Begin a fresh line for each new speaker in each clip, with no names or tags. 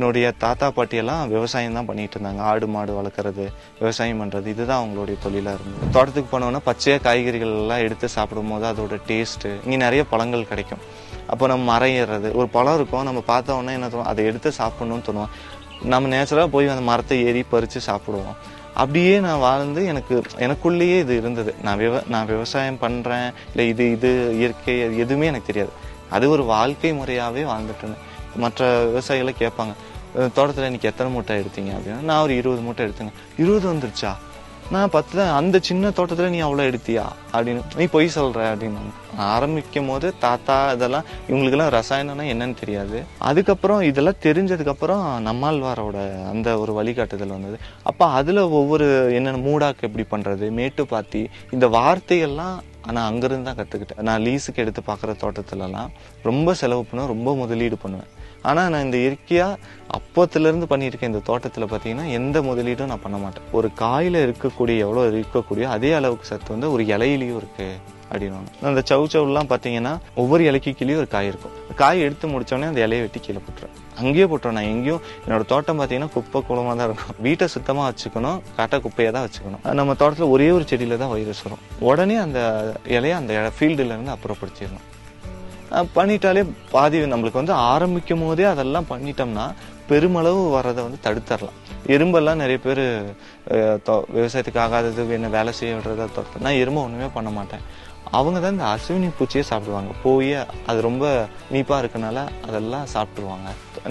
என்னுடைய தாத்தா பாட்டியெல்லாம் விவசாயம் தான் பண்ணிட்டு இருந்தாங்க. ஆடு மாடு வளர்க்குறது விவசாயம் பண்ணுறது இதுதான் அவங்களுடைய தொழிலாக இருந்தது. தோட்டத்துக்கு போனோன்னா பச்சையாக காய்கறிகள் எல்லாம் எடுத்து சாப்பிடும்போது அதோட டேஸ்ட்டு இங்கே நிறைய பழங்கள் கிடைக்கும். அப்போ நம்ம மரம் ஏறுறது ஒரு பழம் இருக்கும் நம்ம பார்த்தோன்னா என்ன தோணும் அதை எடுத்து சாப்பிடணும்னு தோணும். நம்ம நேச்சுரலாக போய் அந்த மரத்தை ஏறி பறித்து சாப்பிடுவோம். அப்படியே நான் வாழ்ந்து எனக்கு எனக்குள்ளேயே இது இருந்தது. நான் விவ நான் விவசாயம் பண்ணுறேன் இல்லை இது இது இயற்கை அது எதுவுமே எனக்கு தெரியாது. அது ஒரு வாழ்க்கை முறையாகவே வாழ்ந்துட்டு மற்ற விவசாயிகளை கேட்பாங்க தோட்டத்தில் இன்னைக்கு எத்தனை மூட்டை எடுத்தீங்க அப்படின்னா நான் ஒரு இருபது மூட்டை எடுத்தேங்க. இருபது வந்துருச்சா? நான் பத்து தான் அந்த சின்ன தோட்டத்தில் நீ அவ்வளோ எடுத்தியா? அப்படின்னு நீ பொய் சொல்கிற அப்படின்னு ஆரம்பிக்கும் போது தாத்தா இதெல்லாம் இவங்களுக்கெல்லாம் ரசாயனம்னா என்னன்னு தெரியாது. அதுக்கப்புறம் இதெல்லாம் தெரிஞ்சதுக்கப்புறம் நம்மாழ்வாரோட அந்த ஒரு வழிகாட்டுதல் வந்தது. அப்போ அதில் ஒவ்வொரு என்னென்ன மூடாக்கு எப்படி பண்ணுறது மேட்டுப்பாத்தி இந்த வார்த்தையெல்லாம் நான் அங்கேருந்து தான் கற்றுக்கிட்டேன் நான் லீஸுக்கு எடுத்து பார்க்குற தோட்டத்துலலாம் ரொம்ப செலவு பண்ணுவேன் ரொம்ப முதலீடு பண்ணுவேன். ஆனால் நான் இந்த இயற்கையாக அப்போத்துலேருந்து பண்ணியிருக்கேன் இந்த தோட்டத்தில் பார்த்தீங்கன்னா எந்த முதலீடும் நான் பண்ண மாட்டேன். ஒரு காயில் இருக்கக்கூடிய எவ்வளோ இருக்கக்கூடிய அதே அளவுக்கு சத்து வந்து ஒரு இலையிலையும் இருக்குது அப்படின்னு அந்த சவு சவுலாம் பார்த்தீங்கன்னா ஒவ்வொரு இலைக்கு கீழேயும் ஒரு காய் இருக்கும். காய் எடுத்து முடிச்சோடனே அந்த இலையை வெட்டி கீழே போட்டுருவேன். அங்கேயே போட்டுருவேன். நான் எங்கேயும் என்னோட தோட்டம் பார்த்தீங்கன்னா குப்பை குளமாக தான் இருக்கும். வீட்டை சுத்தமாக வச்சுக்கணும் கரெக்டாக குப்பையை தான் வச்சுக்கணும். நம்ம தோட்டத்தில் ஒரே ஒரு செடியில் தான் வைரஸ் வரும் உடனே அந்த இலையை அந்த ஃபீல்டுலேருந்து அப்புறப்படுத்திடணும். பண்ணிட்டாலே பாதி நம்மளுக்கு வந்து ஆரம்பிக்கும் போதே அதெல்லாம் பண்ணிட்டோம்னா பெருமளவு வர்றதை வந்து தடுத்துடலாம் எறும்பெல்லாம் நிறைய பேர் விவசாயத்துக்கு ஆகாதது என்ன வேலை செய்ய விடுறத தோட்டம் நான் எறும்பை ஒன்றுமே பண்ண மாட்டேன். அவங்க தான் இந்த அசுவினி பூச்சியே சாப்பிடுவாங்க. போய் அது ரொம்ப நீப்பாக இருக்கனால அதெல்லாம் சாப்பிட்ருவாங்க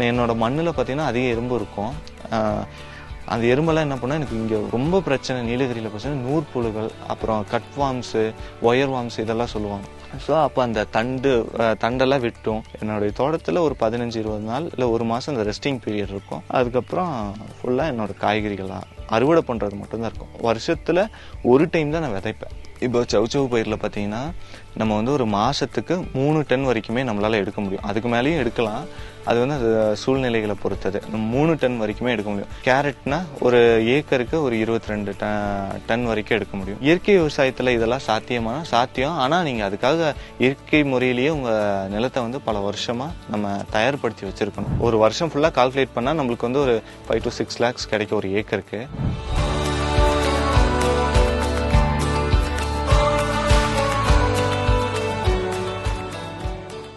என்னோட மண்ணில் பார்த்தீங்கன்னா அதிக எறும்பு இருக்கும். அந்த எறும்பெல்லாம் என்ன பண்ணால் எனக்கு இங்கே ரொம்ப பிரச்சனை நீலகிரியில் பிரச்சனை நூற்புழுகள் அப்புறம் கட் வாம்ஸு ஒயர் வாம்ஸ் இதெல்லாம் சொல்லுவாங்க. ஸோ அப்போ அந்த தண்டு தண்டெல்லாம் வெட்டும். என்னுடைய தோட்டத்தில் ஒரு பதினஞ்சு இருபது நாள் இல்லை ஒரு மாதம் அந்த ரெஸ்டிங் பீரியட் இருக்கும். அதுக்கப்புறம் ஃபுல்லாக என்னோட காய்கறிகளாக அறுவடை பண்ணுறது மட்டும்தான் இருக்கும். வருஷத்தில் ஒரு டைம் தான் நான் விதைப்பேன். இப்போ சவுச்சவு பயிரில் பார்த்தீங்கன்னா நம்ம வந்து ஒரு மாதத்துக்கு மூணு டன் வரைக்குமே நம்மளால் எடுக்க முடியும். அதுக்கு மேலேயும் எடுக்கலாம். அது வந்து அது சூழ்நிலைகளை பொறுத்தது. மூணு டன் வரைக்குமே எடுக்க முடியும். கேரட்னா ஒரு ஏக்கருக்கு ஒரு இருபத்தி ரெண்டு டன் வரைக்கும் எடுக்க முடியும். இயற்கை விவசாயத்தில் இதெல்லாம் சாத்தியமான சாத்தியம். ஆனால் நீங்கள் அதுக்காக இயற்கை முறையிலேயே உங்கள் நிலத்தை வந்து பல வருஷமாக நம்ம தயார்படுத்தி வச்சுருக்கணும். ஒரு வருஷம் ஃபுல்லாக கால்குலேட் பண்ணால் நம்மளுக்கு வந்து ஒரு ஃபைவ் டு சிக்ஸ் லேக்ஸ் கிடைக்கும் ஒரு ஏக்கருக்கு.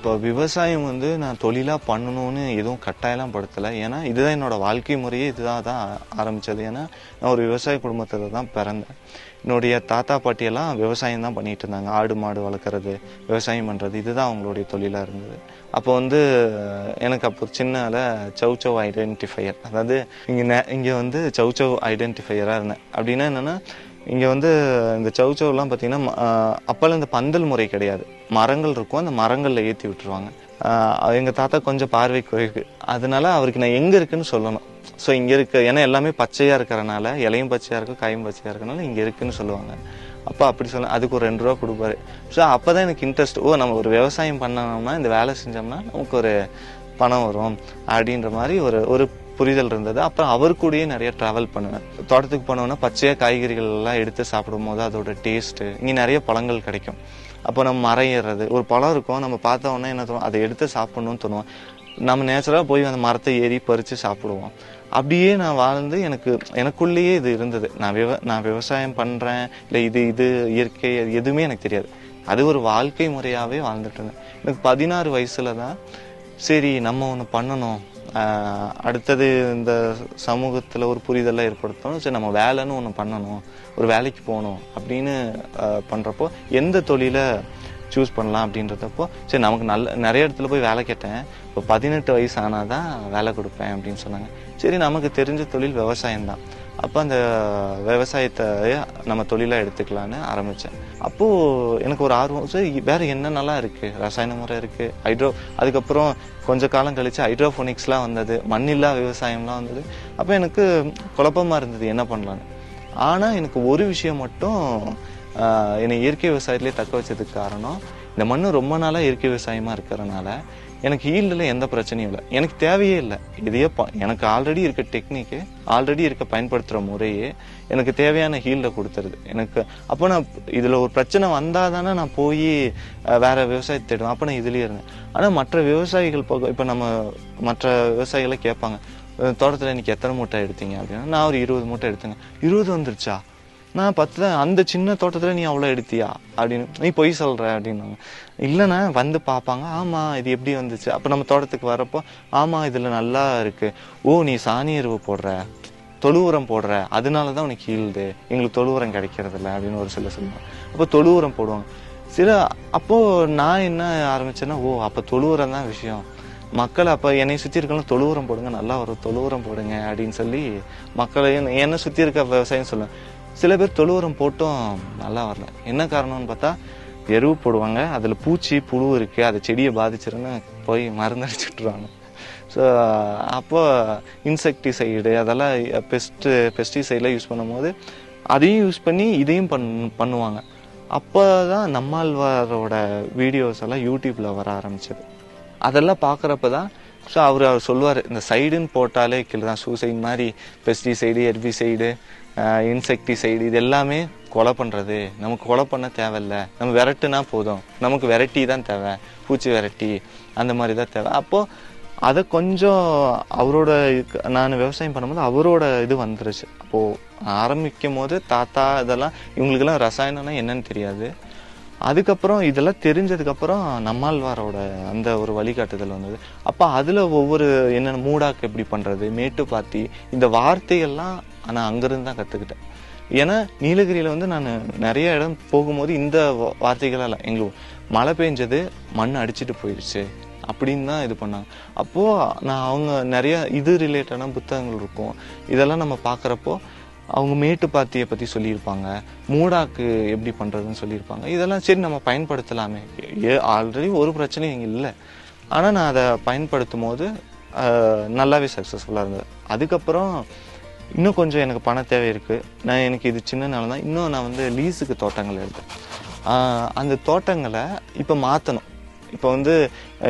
இப்போ விவசாயம் வந்து நான் தொழிலாக பண்ணணும்னு எதுவும் கட்டாயம்லாம் படுத்தலை. ஏன்னா இதுதான் என்னோடய வாழ்க்கை முறையே இதுதான் தான் ஆரம்பித்தது ஏன்னா நான் ஒரு விவசாய குடும்பத்தில் தான் பிறந்தேன். என்னுடைய தாத்தா பாட்டியெல்லாம் விவசாயம் தான் பண்ணிட்டு இருந்தாங்க. ஆடு மாடு வளர்க்குறது விவசாயம் பண்ணுறது இதுதான் அவங்களுடைய தொழிலாக இருந்தது. அப்போ வந்து எனக்கு அப்போ சின்னால சௌச்சவ் ஐடென்டிஃபையர் அதாவது இங்கே இங்கே வந்து சௌச்சவ் ஐடென்டிஃபையராக இருந்தேன். அப்படின்னா என்னென்னா இங்கே வந்து இந்த சவுச்சவுலாம் பார்த்தீங்கன்னா ம- அப்போல்லாம் இந்த பந்தல் முறை கிடையாது. மரங்கள் இருக்கும் அந்த மரங்களில் ஏற்றி விட்டுருவாங்க. எங்கள் தாத்தா கொஞ்சம் பார்வை குறைவு. அதனால அவருக்கு நான் எங்கே இருக்குன்னு சொல்லணும். ஸோ இங்கே இருக்க ஏன்னா எல்லாமே பச்சையாக இருக்கிறனால இலையும் பச்சையாக இருக்கும் காயும் பச்சையாக இருக்கனால இங்கே இருக்குன்னு சொல்லுவாங்க. அப்பா அப்படி சொல்ல அதுக்கு ஒரு ரெண்டு ரூபா கொடுப்பாரு. ஸோ அப்போ தான் எனக்கு இன்ட்ரெஸ்ட் ஓ நம்ம ஒரு விவசாயம் பண்ணோம்னா இந்த வேலை செஞ்சோம்னா நமக்கு ஒரு பணம் வரும். அப்படின்ற மாதிரி ஒரு ஒரு புரிதல் இருந்தது. அப்புறம் அவர் கூடயே நிறைய டிராவல் பண்ணுவேன் தோட்டத்துக்கு போனோம்னா பச்சையாக காய்கறிகள் எல்லாம் எடுத்து சாப்பிடும் போது அதோட டேஸ்ட்டு இங்கே நிறைய பழங்கள் கிடைக்கும். அப்போ நம்ம மரம் ஏறுறது ஒரு பழம் இருக்கும் நம்ம பார்த்தோன்னா என்ன தோணும் அதை எடுத்து சாப்பிடணும்னு தோணும் நம்ம நேச்சுரலாக போய் அந்த மரத்தை ஏறி பறித்து சாப்பிடுவோம். அப்படியே நான் வாழ்ந்து எனக்கு எனக்குள்ளேயே இது இருந்தது. நான் விவ நான் விவசாயம் பண்ணுறேன் இல்லை இது இது இயற்கை அது எதுவுமே எனக்கு தெரியாது. அது ஒரு வாழ்க்கை முறையாகவே வாழ்ந்துட்டு இருந்தேன். எனக்கு பதினாறு வயசுல தான் சரி நம்ம ஒன்று பண்ணணும் அடுத்தது இந்த சமூகத்தில் ஒரு புரிதலை ஏற்படுத்தணும். சரி நம்ம வேலைன்னு ஒன்று பண்ணணும். ஒரு வேலைக்கு போகணும் அப்படின்னு பண்ணுறப்போ எந்த தொழிலை சூஸ் பண்ணலாம் அப்படின்றதப்போ சரி நமக்கு நல்ல நிறைய இடத்துல போய் வேலை கேட்டேன். இப்போ பதினெட்டு வயசு ஆனால் தான் வேலை கொடுப்பேன் அப்படின்னு சொன்னாங்க. சரி நமக்கு தெரிஞ்ச தொழில் விவசாயம் தான் அப்போ அந்த விவசாயத்தை நம்ம தொழிலாக எடுத்துக்கலான்னு ஆரம்பித்தேன் அப்போது எனக்கு ஒரு ஆர்வம் சரி வேறு என்னென்னலாம் இருக்குது ரசாயன முறை இருக்குது ஹைட்ரோ அதுக்கப்புறம் கொஞ்ச காலம் கழித்து ஹைட்ரோஃபோனிக்ஸ்லாம் வந்தது மண்ணில்லா விவசாயம்லாம் வந்தது. அப்போ எனக்கு குழப்பமாக இருந்தது என்ன பண்ணலான்னு ஆனால் எனக்கு ஒரு விஷயம் மட்டும் என்னை இயற்கை விவசாயத்திலே தக்க வச்சதுக்கு காரணம் இந்த மண் ரொம்ப நாளாக இயற்கை விவசாயமாக இருக்கிறனால எனக்கு ஈல்டில் எந்த பிரச்சனையும் இல்லை. எனக்கு தேவையே இல்லை. இதையே எனக்கு ஆல்ரெடி இருக்க டெக்னிக்கு ஆல்ரெடி இருக்க பயன்படுத்துகிற முறையே எனக்கு தேவையான ஹீல்டை கொடுத்துருது. எனக்கு அப்போ நான் இதில் ஒரு பிரச்சனை வந்தால் தானே நான் போய் வேறு விவசாயத்தை தேடுவேன். அப்போ நான் இதுலேயே இருந்தேன். ஆனால் மற்ற விவசாயிகள் பக்கம் இப்போ நம்ம மற்ற விவசாயிகளை கேட்பாங்க தோட்டத்தில் இன்னைக்கு எத்தனை மூட்டை எடுத்தீங்க? அப்படின்னா நான் ஒரு இருபது மூட்டை எடுத்தேங்க. இருபது வந்துருச்சா? நான் பார்த்து தான் அந்த சின்ன தோட்டத்தில் நீ அவ்வளோ எடுத்தியா? அப்படின்னு. நீ பொய் சொல்கிற அப்படின்னாங்க. இல்லைண்ணா வந்து பார்ப்பாங்க. ஆமாம் இது எப்படி வந்துச்சு? அப்போ நம்ம தோட்டத்துக்கு வரப்போ ஆமாம் இதில் நல்லா இருக்குது ஓ நீ சாணி எருவு போடுற தொழு உரம் போடுற அதனால தான் உனக்கு ஹீல்டு எங்களுக்கு தொழு உரம் கிடைக்கிறது இல்லை அப்படின்னு ஒரு சில சொல்லுவாங்க. அப்போ தொழு உரம் போடுவாங்க. சில அப்போது நான் என்ன ஆரம்பிச்சேன்னா ஓ அப்போ தொழு உரம் தான் விஷயம். மக்கள் அப்போ என்னை சுற்றி இருக்கலாம் தொழு உரம் போடுங்க நல்லா வரும். தொழு உரம் போடுங்க அப்படின்னு சொல்லி மக்களையும் என்னை சுற்றி இருக்க விவசாயம் சொல்லுவேன். சில பேர் தொழுவரம் போட்டும் நல்லா வரல. என்ன காரணம்னு பார்த்தா எருவு போடுவாங்க அதில் பூச்சி புழு இருக்குது அது செடியை பாதிச்சிருன்னு போய் மருந்தடிச்சுட்ருவாங்க ஸோ அப்போ இன்செக்டிசைடு அதெல்லாம் பெஸ்ட்டு பெஸ்டிசைடெலாம் யூஸ் பண்ணும்போது அதையும் யூஸ் பண்ணி இதையும் பண் பண்ணுவாங்க. அப்போ தான் நம்மாழ்வாரோட வீடியோஸ் எல்லாம் யூடியூப்பில் வர ஆரம்பிச்சது. அதெல்லாம் பார்க்குறப்ப தான் ஸோ அவர் அவர் சொல்லுவார் இந்த சைடுன்னு போட்டாலே கீழே தான் சூசைட் மாதிரி பெஸ்டிசைடு எர்பிசைடு இன்செக்டிசைடு இது எல்லாமே கொலை பண்ணுறது நமக்கு கொலை பண்ண தேவையில்ல. நம்ம விரட்டுனா போதும். நமக்கு வெரைட்டி தான் தேவை. பூச்சி வெரைட்டி அந்த மாதிரி தான் தேவை. அப்போது அதை கொஞ்சம் அவரோட நான் விவசாயம் பண்ணும்போது அவரோட இது வந்துருச்சு. அப்போது ஆரம்பிக்கும் போது தாத்தா இதெல்லாம் இவங்களுக்கெல்லாம் ரசாயனம்னா என்னன்னு தெரியாது. அதுக்கப்புறம் இதெல்லாம் தெரிஞ்சதுக்கப்புறம் நம்மாழ்வாரோட அந்த ஒரு வழிகாட்டுதல் வந்தது. அப்போ அதில் ஒவ்வொரு என்னென்ன மூடாக்கு எப்படி பண்ணுறது மேட்டுப்பாத்தி இந்த வார்த்தைகள்லாம் ஆனால் அங்கேருந்து தான் கற்றுக்கிட்டேன் ஏன்னா நீலகிரியில் வந்து நான் நிறைய இடம் போகும்போது இந்த வா- வார்த்தைகளெல்லாம் எங்களுக்கு மழை பெஞ்சது மண் அடிச்சிட்டு போயிடுச்சு அப்படின்னு தான் இது பண்ணாங்க. அப்போது நான் அவங்க நிறைய இது ரிலேட்டடான புத்தகங்கள் இருக்கும். இதெல்லாம் நம்ம பார்க்குறப்போ அவங்க மேட்டுப்பாத்தியை பற்றி சொல்லியிருப்பாங்க மூடாக்கு எப்படி பண்ணுறதுன்னு சொல்லியிருப்பாங்க. இதெல்லாம் சரி நம்ம பயன்படுத்தலாமே. ஏ ஆல்ரெடி ஒரு பிரச்சனையும் இங்கே இல்லை. ஆனால் நான் அதை பயன்படுத்தும் போது நல்லாவே சக்ஸஸ்ஃபுல்லாக இருந்தது. அதுக்கப்புறம் இன்னும் கொஞ்சம் எனக்கு பண தேவை இருக்குது நான் எனக்கு இது சின்ன நிலம் தான் இன்னும் நான் வந்து லீஸுக்கு தோட்டங்கள் எடுத்தேன். அந்த தோட்டங்களை இப்போ மாற்றணும் இப்போ வந்து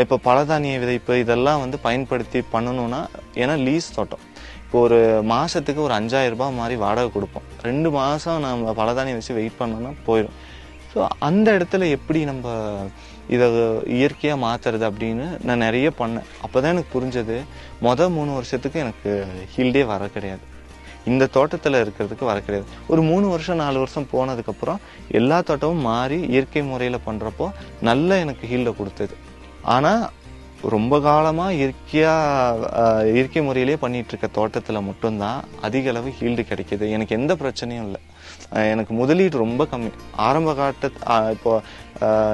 இப்போ பலதானிய விதைப்பு இதெல்லாம் வந்து பயன்படுத்தி பண்ணணும்னா ஏன்னா லீஸ் தோட்டம். இப்போ ஒரு மாதத்துக்கு ஒரு அஞ்சாயிரம் ரூபாய் மாதிரி வாடகை கொடுப்போம். ரெண்டு மாதம் நம்ம பலதானியம் வச்சு வெயிட் பண்ணோம்னா போயிடும். ஸோ அந்த இடத்துல எப்படி நம்ம இதை இயற்கையாக மாற்றுறது அப்படின்னு நான் நிறைய பண்ணேன். அப்போ தான் எனக்கு புரிஞ்சது மொதல் மூணு வருஷத்துக்கு எனக்கு ஹீல்டே வர கிடையாது. இந்த தோட்டத்தில் இருக்கிறதுக்கு வர கிடையாது. ஒரு மூணு வருஷம் நாலு வருஷம் போனதுக்கப்புறம் எல்லா தோட்டமும் மாறி இயற்கை முறையில் பண்ணுறப்போ நல்ல எனக்கு ஹீல்டை கொடுத்தது. ஆனால் ரொம்ப காலமாக இயற்கையாக இயற்கை முறையிலே பண்ணிகிட்ருக்க இருக்க தோட்டத்தில் மட்டும்தான் அதிக அளவு ஹீல்டு கிடைக்கிது. எனக்கு எந்த பிரச்சனையும் இல்லை. எனக்கு முதலீடு ரொம்ப கம்மி. ஆரம்ப காட்ட இப்போ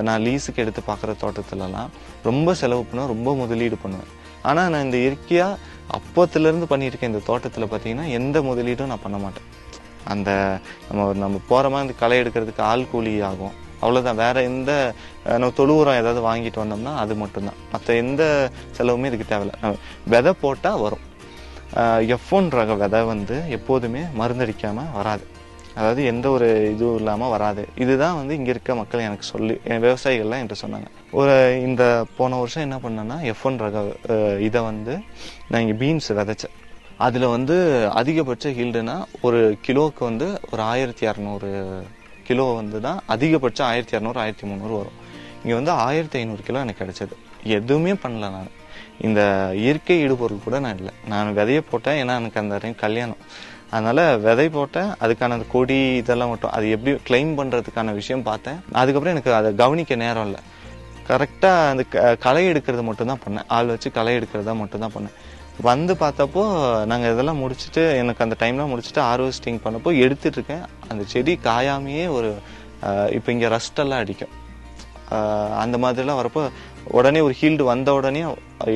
நான் லீஸுக்கு எடுத்து பார்க்குற தோட்டத்துலலாம் ரொம்ப செலவு பண்ணுவேன் ரொம்ப முதலீடு பண்ணுவேன். ஆனால் நான் இந்த இயற்கையாக அப்போத்துலேருந்து பண்ணியிருக்கேன் இந்த தோட்டத்தில் பார்த்தீங்கன்னா எந்த முதலீடும் நான் பண்ண மாட்டேன். அந்த நம்ம நம்ம போகிறோமா இந்த களை எடுக்கிறதுக்கு ஆள் கூலி ஆகும். அவ்வளோதான் வேறு எந்த நம்ம தொழு உரம் ஏதாவது வாங்கிட்டு வந்தோம்னா அது மட்டும்தான். மற்ற எந்த செலவுமே இதுக்கு தேவையில்ல. விதை போட்டால் வரும். எஃப் ஒன் ரக விதை வந்து எப்போதுமே மருந்தடிக்காமல் வராது. அதாவது எந்த ஒரு இதுவும் இல்லாமல் வராது. இதுதான் வந்து இங்கே இருக்க மக்கள் எனக்கு சொல்லி என் விவசாயிகள்லாம் என்கிட்ட சொன்னாங்க. ஒரு இந்த போன வருஷம் என்ன பண்ணேன்னா எஃப் ஒன் ரக இதை வந்து நான் இங்கே பீன்ஸ் விதைச்சேன். அதில் வந்து அதிகபட்ச ஹீல்டுனா ஒரு கிலோவுக்கு வந்து ஒரு ஆயிரத்தி இரநூறு கிலோ வந்து தான் அதிகபட்சம் ஆயிரத்தி இரநூறு ஆயிரத்தி முந்நூறு வரும். இங்கே வந்து ஆயிரத்தி ஐநூறு கிலோ எனக்கு கிடைச்சது. எதுவுமே பண்ணல நான். இந்த இயற்கை இடுபொருள் கூட நான் இல்லை. நான் விதைய போட்டேன் ஏன்னா எனக்கு அந்த கல்யாணம். அதனால விதை போட்டேன். அதுக்கான அந்த கொடி இதெல்லாம் மட்டும் அது எப்படி கிளைம் பண்ணுறதுக்கான விஷயம் பார்த்தேன். அதுக்கப்புறம் எனக்கு அதை கவனிக்க நேரம் இல்லை. கரெக்டாக அந்த க- களை எடுக்கிறது மட்டும்தான் பண்ணேன். ஆள் வச்சு களை எடுக்கிறதா மட்டும்தான் பண்ணேன். வந்து பார்த்தப்போ நாங்கள் இதெல்லாம் முடிச்சுட்டு எனக்கு அந்த டைம்லாம் முடிச்சுட்டு ஹார்வெஸ்டிங் பண்ணப்போ எடுத்துட்டு இருக்கேன். அந்த செடி காயாமையே ஒரு இப்போ இங்கே ரஸ்டெல்லாம் அடிக்கும். அந்த மாதிரிலாம் வரப்போ உடனே ஒரு ஹீல்டு வந்த உடனே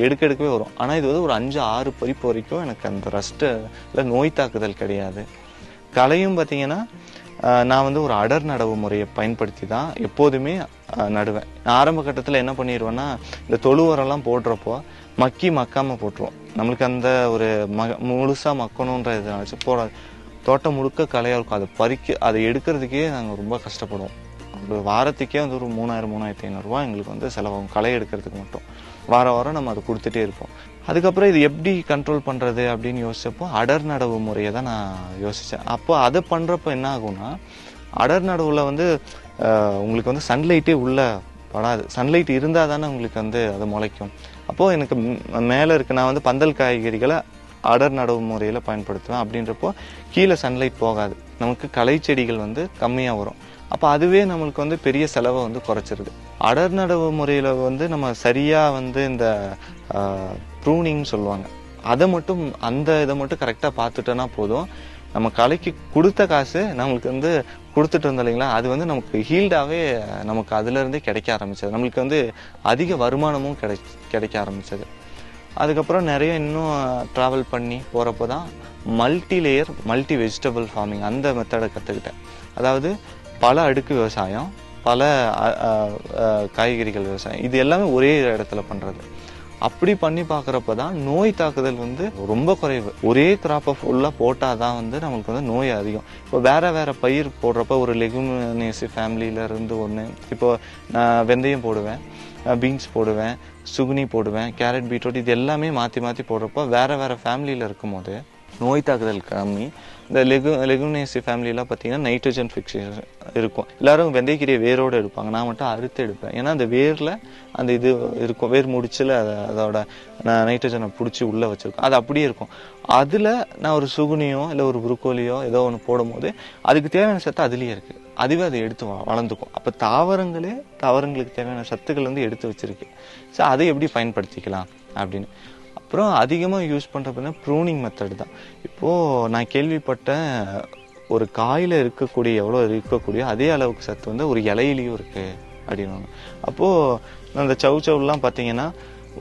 எடுக்க எடுக்கவே வரும். ஆனால் இது வந்து ஒரு அஞ்சு ஆறு பறிப்பு வரைக்கும் எனக்கு அந்த ரஸ்ட்டில் நோய் தாக்குதல் கிடையாது. கலையும் பார்த்தீங்கன்னா நான் வந்து ஒரு அடர் நடவு முறையை பயன்படுத்தி தான் எப்போதுமே நடுவேன். நான் ஆரம்ப கட்டத்தில் என்ன பண்ணிடுவேன்னா இந்த தொழு உரம்லாம் போடுறப்போ மக்கி மக்காமல் போட்டுருவோம். நம்மளுக்கு அந்த ஒரு ம முழுசாக மக்கணுன்ற இதை வச்சு தோட்டம் முழுக்க கலையாக இருக்கும். அதை பறிக்க அதை எடுக்கிறதுக்கே நாங்கள் ரொம்ப கஷ்டப்படுவோம். ஒரு வாரத்துக்கே வந்து ஒரு மூணாயிரம் மூணாயிரத்தி ஐநூறுரூவா எங்களுக்கு வந்து செலவாகும். களை எடுக்கிறதுக்கு மட்டும். வார வாரம் நம்ம அதை கொடுத்துட்டே இருப்போம். அதுக்கப்புறம் இது எப்படி கண்ட்ரோல் பண்ணுறது அப்படின்னு யோசிச்சப்போ அடர் நடவு முறையை தான் நான் யோசித்தேன் அப்போ அதை பண்ணுறப்போ என்ன ஆகும்னா அடர் நடவில் வந்து உங்களுக்கு வந்து சன்லைட்டே உள்ளே படாது. சன்லைட் இருந்தால் தானே உங்களுக்கு வந்து அது முளைக்கும். அப்போது எனக்கு மேலே இருக்க. நான் வந்து பந்தல் காய்கறிகளை அடர் நடவு முறையில் பயன்படுத்துவேன். அப்படின்றப்போ கீழே சன்லைட் போகாது. நமக்கு களை செடிகள் வந்து கம்மியாக வரும். அப்போ அதுவே நம்மளுக்கு வந்து பெரிய செலவை வந்து குறைச்சிருது. அடர் நடவு முறையில் வந்து நம்ம சரியாக வந்து இந்த ப்ரூனிங்னு சொல்லுவாங்க. அதை மட்டும் அந்த இதை மட்டும் கரெக்டாக பார்த்துட்டோன்னா போதும். நம்ம கலைக்கு கொடுத்த காசு நம்மளுக்கு வந்து கொடுத்துட்டு இருந்தோம் இல்லைங்களா? அது வந்து நமக்கு ஹீல்டாகவே நமக்கு அதுலேருந்தே கிடைக்க ஆரம்பிச்சது. நம்மளுக்கு வந்து அதிக வருமானமும் கிடை கிடைக்க ஆரம்பிச்சது. அதுக்கப்புறம் நிறைய இன்னும் ட்ராவல் பண்ணி போகிறப்போ தான் multi layer multi vegetable farming அந்த மெத்தடை கற்றுக்கிட்டேன் அதாவது பல அடுக்கு விவசாயம் பல காய்கறிகள் விவசாயம் இது எல்லாமே ஒரே இடத்துல பண்ணுறது அப்படி பண்ணி பார்க்குறப்ப தான் நோய் தாக்குதல் வந்து ரொம்ப குறைவு. ஒரே கிராப்பை ஃபுல்லாக போட்டால் தான் வந்து நம்மளுக்கு வந்து நோய் அதிகம். இப்போ வேறு வேறு பயிர் போடுறப்ப ஒரு லெகுமினேசி ஃபேமிலியில இருந்து ஒன்று இப்போ நான் வெந்தயம் போடுவேன் பீன்ஸ் போடுவேன் சுகுனி போடுவேன் கேரட் பீட்ரூட் இது எல்லாமே மாற்றி மாற்றி போடுறப்போ வேறு வேறு ஃபேமிலியில் இருக்கும்போது நோய் தாக்குதல் கம்மி இந்த லெகு லெகுமினேசி ஃபேமிலியெலாம் பார்த்தீங்கன்னா நைட்ரஜன் ஃபிக்ஸேஷன் இருக்கும். எல்லாரும் வெந்தயக்கீரையை வேரோடு எடுப்பாங்க. நான் மட்டும் அறுத்து எடுப்பேன். ஏன்னா அந்த வேரில் அந்த இது இருக்கும். வேர் முடிச்சில் அதோட நான் நைட்ரஜனை பிடிச்சி உள்ளே வச்சுருக்கோம். அது அப்படியே இருக்கும். அதில் நான் ஒரு சுகுனியோ இல்லை ஒரு புருக்கோலியோ ஏதோ ஒன்று போடும்போது அதுக்கு தேவையான சத்து அதுலேயே இருக்குது அதுவே அதை எடுத்து வளர்ந்துக்கும். அப்போ தாவரங்களே தாவரங்களுக்கு தேவையான சத்துக்கள் வந்து எடுத்து வச்சுருக்கு. ஸோ அதை எப்படி பயன்படுத்திக்கலாம் அப்படின்னு. அப்புறம் அதிகமாக யூஸ் பண்ணுறது ப்ரூனிங் மெத்தட் தான். இப்போது நான் கேள்விப்பட்டேன் ஒரு காயில் இருக்கக்கூடிய எவ்வளோ இருக்கக்கூடிய அதே அளவுக்கு சத்து வந்து ஒரு இலையிலையும் இருக்குது அப்படின்னு அப்போது அந்த சவு சவுலாம் பார்த்தீங்கன்னா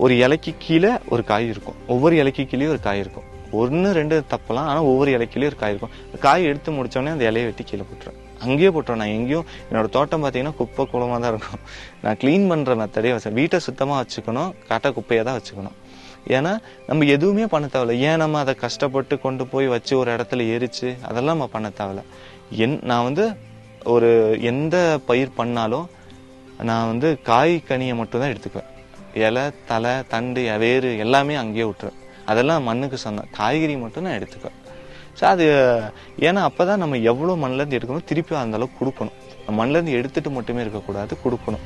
ஒரு இலைக்கு கீழே ஒரு காய் இருக்கும். ஒவ்வொரு இலைக்கு கீழேயும் ஒரு காய் இருக்கும். ஒன்று ரெண்டு தப்பலாம் ஆனால் ஒவ்வொரு இலைக்கிலையும் ஒரு காய் இருக்கும். காய் எடுத்து முடித்தோடனே அந்த இலையை வெட்டி கீழே போட்டுருவேன். அங்கேயே போட்டுருவேன். நான் எங்கேயும் என்னோட தோட்டம் பார்த்தீங்கன்னா குப்பை குளமாக தான் இருக்கும். நான் க்ளீன் பண்ணுற மெத்தடே வச்சேன் வீட்டை சுத்தமாக வச்சுக்கணும் காட்டை குப்பையை தான் வச்சுக்கணும். ஏன்னா நம்ம எதுவுமே பண்ண தேவையில்ல. ஏன் நம்ம அதை கஷ்டப்பட்டு கொண்டு போய் வச்சு ஒரு இடத்துல எரிச்சு அதெல்லாம் நம்ம பண்ண தேவையில்ல. என் நான் வந்து ஒரு எந்த பயிர் பண்ணாலும் நான் வந்து காய் கனியை மட்டும் தான் எடுத்துக்குவேன். இலை தலை தண்டு வேறு எல்லாமே அங்கேயே விட்டுருவேன். அதெல்லாம் மண்ணுக்கு சொந்தம். காய்கறி மட்டும் நான் எடுத்துக்குவேன். ஸோ அது ஏன்னா அப்போ தான் நம்ம எவ்வளோ மண்ணிலேருந்து எடுக்கணும் திருப்பி அந்த அளவுக்கு கொடுக்கணும். மண்ணிலேருந்து எடுத்துட்டு மட்டுமே இருக்கக்கூடாது கொடுக்கணும்.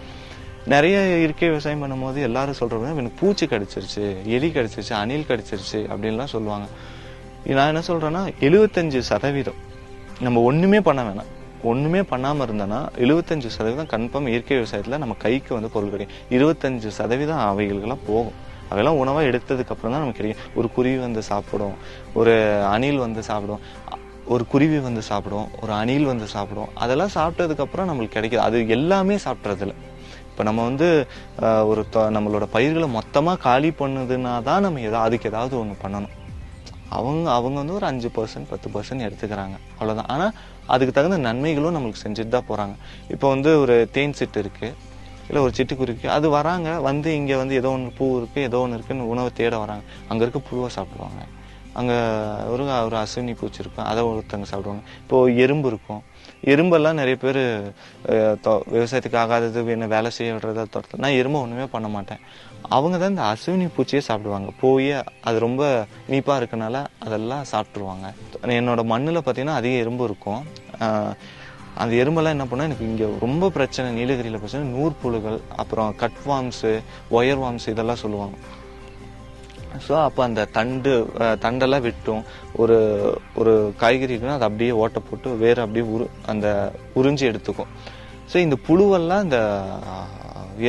நிறைய இயற்கை விவசாயம் பண்ணும்போது எல்லாரும் சொல்கிறவங்க எனக்கு பூச்சி கடிச்சிருச்சு எலி கடிச்சிருச்சு அணில் கடிச்சிருச்சு அப்படின்லாம் சொல்லுவாங்க. நான் என்ன சொல்கிறேன்னா எழுபத்தஞ்சு சதவீதம். நம்ம ஒன்றுமே பண்ண வேணாம். ஒன்றுமே பண்ணாமல் இருந்தோன்னா எழுபத்தஞ்சு சதவீதம் கன்ஃபார்ம் இயற்கை விவசாயத்தில் நம்ம கைக்கு வந்து பொருள் கிடைக்கும். இருபத்தஞ்சு சதவீதம் அவைகளுக்கெல்லாம் போகும். அதெல்லாம் உணவாக எடுத்ததுக்கு அப்புறம் தான் நமக்கு கிடைக்கும். ஒரு குருவி வந்து சாப்பிடும் ஒரு அணில் வந்து சாப்பிடும் ஒரு குருவி வந்து சாப்பிடும் ஒரு அணில் வந்து சாப்பிடும். அதெல்லாம் சாப்பிட்டதுக்கப்புறம் நம்மளுக்கு கிடைக்கிது. அது எல்லாமே சாப்பிட்றதில்ல. இப்போ நம்ம வந்து ஒரு நம்மளோட பயிர்களை மொத்தமாக காலி பண்ணுதுன்னா தான் நம்ம எதா அதுக்கு ஏதாவது ஒன்று பண்ணணும். அவங்க அவங்க வந்து ஒரு அஞ்சு பர்சன்ட் பத்து பர்சன்ட் எடுத்துக்கிறாங்க. அவ்வளோதான் ஆனால் அதுக்கு தகுந்த நன்மைகளும் நம்மளுக்கு செஞ்சுட்டு தான் போகிறாங்க இப்போ வந்து ஒரு தேன் சிட்டு இருக்குது இல்லை ஒரு சிட்டுக்குருவி அது வராங்க வந்து இங்கே வந்து ஏதோ ஒன்று பூ இருக்குது ஏதோ ஒன்று இருக்குன்னு உணவை தேட வராங்க. அங்கே இருக்க புழுவை சாப்பிடுவாங்க. அங்கே ஒரு ஒரு அசுவினி பூச்சி இருக்கும் அதை ஒருத்தவங்க சாப்பிடுவாங்க. இப்போது எறும்பு இருக்கும் எறும்பெல்லாம் நிறைய பேர் விவசாயத்துக்கு ஆகாதது என்ன வேலை செய்ய விடுறதா தோட்டத்தில் நான் எறும்பை ஒன்றுமே பண்ண மாட்டேன். அவங்க தான் இந்த அசுவினி பூச்சியே சாப்பிடுவாங்க. போய் அது ரொம்ப நீப்பாக இருக்கனால அதெல்லாம் சாப்பிட்ருவாங்க என்னோட மண்ணில் பார்த்தீங்கன்னா அதிக எறும்பு இருக்கும். அந்த எறும்பெல்லாம் என்ன பண்ணால் எனக்கு இங்கே ரொம்ப பிரச்சனை நீலகிரியில் பிரச்சனை நூற்புழுகள் அப்புறம் கட் வார்ம்ஸு ஒயர் வார்ம்ஸ் இதெல்லாம் சொல்லுவாங்க. ஸோ அப்போ அந்த தண்டு தண்டெல்லாம் வெட்டும். ஒரு ஒரு காய்கறிக்குன்னா அது அதை அப்படியே ஓட்டை போட்டு வேறு அப்படியே உரு அந்த உறிஞ்சி எடுத்துக்கும். ஸோ இந்த புழுவெல்லாம் இந்த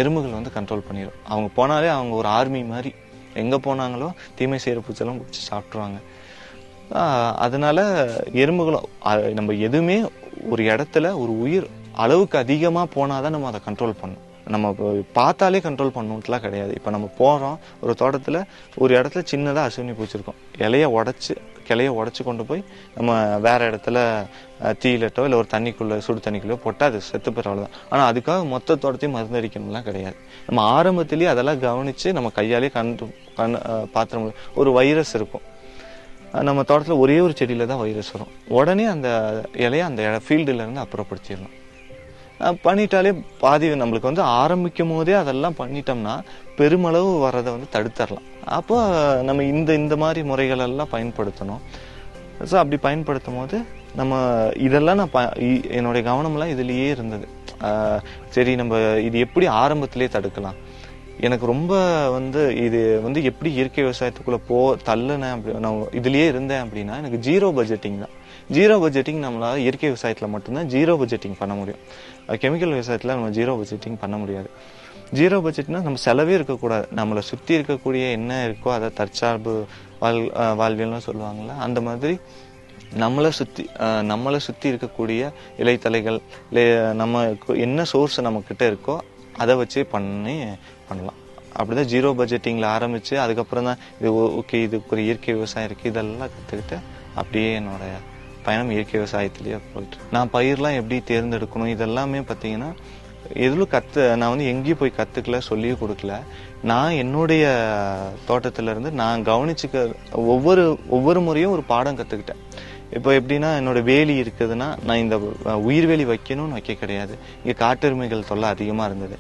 எறும்புகள் வந்து கண்ட்ரோல் பண்ணிடும் அவங்க போனாலே அவங்க ஒரு ஆர்மி மாதிரி. எங்கே போனாங்களோ தீமை செய்கிற பூச்செல்லாம் பிடிச்சி சாப்பிட்ருவாங்க அதனால எறும்புகளும் நம்ம எதுவுமே ஒரு இடத்துல ஒரு உயிர் அளவுக்கு அதிகமாக போனால் தான் நம்ம அதை கண்ட்ரோல் பண்ணணும் நம்ம இப்போ பார்த்தாலே கண்ட்ரோல் பண்ணணுன்ட்டுலாம் கிடையாது. இப்போ நம்ம போகிறோம் ஒரு தோட்டத்தில் ஒரு இடத்துல சின்னதாக அசுவினி பூச்சிருக்கும். இலைய உடச்சி கிளைய உடச்சி கொண்டு போய் நம்ம வேற இடத்துல தீயிலட்டோ இல்லை ஒரு தண்ணிக்குள்ளே சுடு தண்ணிக்குள்ளேயோ போட்டால் அது செத்து போகிற அவ்வளோதான் ஆனால் அதுக்காக மொத்த தோட்டத்தையும் மருந்தடிக்கணும்லாம் கிடையாது. நம்ம ஆரம்பத்திலேயே அதெல்லாம் கவனித்து நம்ம கையாலே கண்டு கண் பாத்திரம் ஒரு வைரஸ் இருக்கும். நம்ம தோட்டத்தில் ஒரே ஒரு செடியில் தான் வைரஸ் வரும். உடனே அந்த இலையை அந்த ஃபீல்டுலேருந்து அப்புறப்படுத்திடணும். பண்ணிட்டாலே பாதி நம்மளுக்கு வந்து ஆரம்பிக்கும் போதே அதெல்லாம் பண்ணிட்டோம்னா பெருமளவு வர்றதை வந்து தடுத்துடலாம் அப்போ நம்ம இந்த இந்த மாதிரி முறைகள் எல்லாம் பயன்படுத்தணும். ஸோ அப்படி பயன்படுத்தும் போது நம்ம இதெல்லாம் நான் ப- இ- என்னுடைய கவனம்லாம் இதுலேயே இருந்தது. சரி நம்ம இது எப்படி ஆரம்பத்திலே தடுக்கலாம்? எனக்கு ரொம்ப வந்து இது வந்து எப்படி இயற்கை விவசாயத்துக்குள்ளே போ தள்ளுனேன் அப்படி நான் இதுலேயே இருந்தேன் அப்படின்னா எனக்கு ஜீரோ பட்ஜெட்டிங் தான். ஜீரோ பட்ஜெட்டிங் நம்மளால் இயற்கை விவசாயத்தில் மட்டும்தான் ஜீரோ பட்ஜெட்டிங் பண்ண முடியும். கெமிக்கல் விவசாயத்தில் நம்ம ஜீரோ பட்ஜெட்டிங் பண்ண முடியாது. ஜீரோ பட்ஜெட்னா நம்ம செலவே இருக்கக்கூடாது. நம்மளை சுற்றி இருக்கக்கூடிய என்ன இருக்கோ அதை தற்சார்பு வாழ் வாழ்வியல்னு சொல்லுவாங்கல்ல அந்த மாதிரி நம்மளை சுற்றி நம்மளை சுற்றி இருக்கக்கூடிய இலைத்தலைகள் இல்லை நம்ம என்ன சோர்ஸ் நம்மக்கிட்ட இருக்கோ அதை வச்சு பண்ணி பண்ணலாம். அப்படிதான் ஜீரோ பட்ஜெட்டிங்கில் ஆரம்பித்து அதுக்கப்புறம் தான் இது ஓகே இது ஒரு இயற்கை விவசாயம் இருக்குது இதெல்லாம் கற்றுக்கிட்டு அப்படியே என்னோடய பயணம் இயற்கை விவசாயத்திலேயே போயிட்டு நான் பயிர்லாம் எப்படி தேர்ந்தெடுக்கணும்? இதெல்லாமே பார்த்தீங்கன்னா எதிலும் கற்று நான் வந்து எங்கேயும் போய் கற்றுக்கல சொல்லியும் கொடுக்கல. நான் என்னுடைய தோட்டத்திலேருந்து நான் கவனிச்சுக்க ஒவ்வொரு ஒவ்வொரு முறையும் ஒரு பாடம் கற்றுக்கிட்டேன் இப்போ எப்படின்னா என்னோட வேலி இருக்குதுன்னா நான் இந்த உயிர்வேலி வைக்கணும்னு வைக்க கிடையாது. இங்கே காட்டெருமைகள் தொல்லை அதிகமாக இருந்தது.